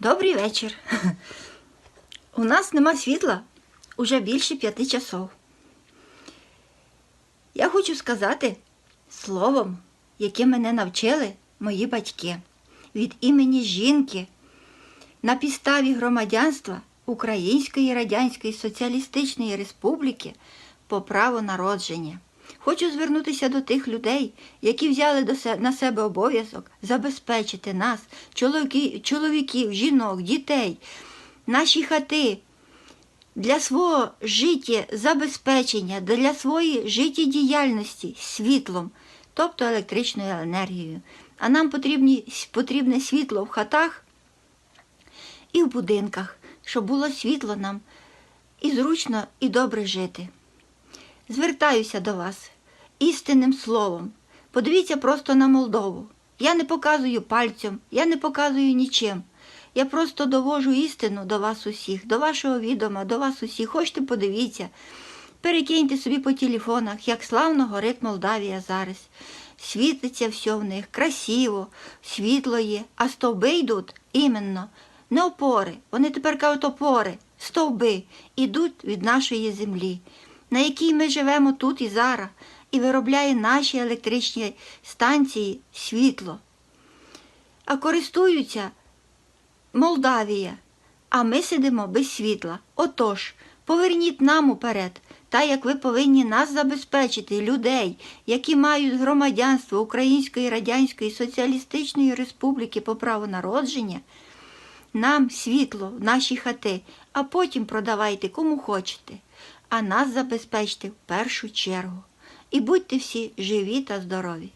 Добрий вечір. У нас нема світла уже більше п'яти часов. Я хочу сказати словом, яке мене навчили мої батьки від імені жінки на підставі громадянства Української Радянської Соціалістичної Республіки по праву народження. Хочу звернутися до тих людей, які взяли на себе обов'язок забезпечити нас, чоловіків, жінок, дітей, наші хати для свого життєзабезпечення, для своєї життєдіяльності світлом, тобто електричною енергією. А нам потрібні, потрібне світло в хатах і в будинках, щоб було світло нам і зручно, і добре жити. Звертаюся до вас істинним словом. Подивіться просто на Молдову. Я не показую пальцем, я не показую нічим. Я просто довожу істину до вас усіх, до вашого відома, до вас усіх. Хочете, подивіться. Перекиньте собі по телефонах, як славно горить Молдавія зараз. Світиться все в них, красиво, світло є, а стовби йдуть іменно, не опори. Вони тепер кажуть опори, стовби йдуть від нашої землі, на якій ми живемо тут і зараз, і виробляє наші електричні станції світло. А користуються Молдавія, а ми сидимо без світла. Отож, поверніть нам уперед, та як ви повинні нас забезпечити, людей, які мають громадянство Української Радянської Соціалістичної Республіки по праву народження, нам світло в наші хати, а потім продавайте кому хочете, а нас забезпечте в першу чергу. І будьте всі живі та здорові.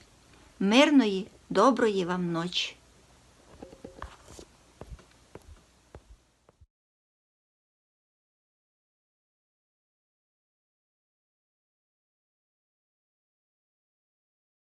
Мирної, доброї вам ночі.